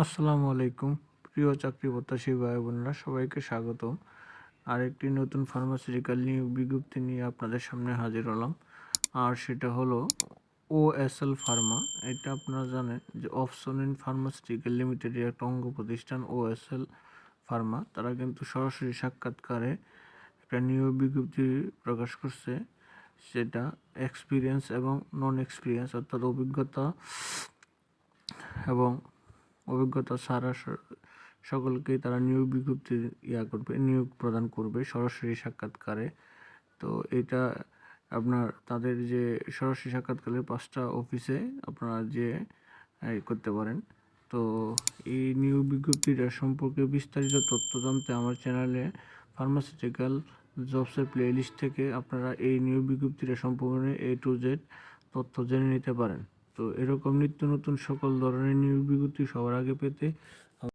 আসসালামু আলাইকুম। প্রিয় চাকরি প্রত্যাশী ভাই বোনেরা সবাইকে স্বাগতম। আরেকটি নতুন ফার্মাসিউটিক্যাল নিয়োগ বিজ্ঞপ্তি নিয়ে আপনাদের সামনে হাজির হলাম। আর সেটা হলো ওএসএল ফার্মা এটা আপনারা জানেন যে অফসনিন ফার্মাসিউটিক্যাল লিমিটেডের একটা অঙ্গ প্রতিষ্ঠান ও এস এল ফার্মা তারা কিন্তু সরাসরি সাক্ষাৎকারে একটা নিয়োগ বিজ্ঞপ্তি প্রকাশ করছে, সেটা এক্সপিরিয়েন্স এবং নন এক্সপিরিয়েন্স অর্থাৎ অভিজ্ঞতা এবং অভিজ্ঞতা ছাড়া সকলকেই তারা নিয়োগ বিজ্ঞপ্তি ইয়া করবে, নিয়োগ প্রদান করবে সরাসরি সাক্ষাৎকারে। তো এটা আপনার তাদের যে সরাসরি সাক্ষাৎকারের পাঁচটা অফিসে আপনারা যে করতে পারেন। তো এই নিয়োগ বিজ্ঞপ্তিটা সম্পর্কে বিস্তারিত তথ্য জানতে আমার চ্যানেলে ফার্মাসিউটিক্যাল জবসের প্লেলিস্ট থেকে আপনারা এই নিয়োগ বিজ্ঞপ্তিটা সম্পূর্ণ এ টু জেড তথ্য জেনে নিতে পারেন। তো এরকম নিত্য নতুন সকল ধরনের নিয়োগ বিজ্ঞপ্তি সবার আগে পেতে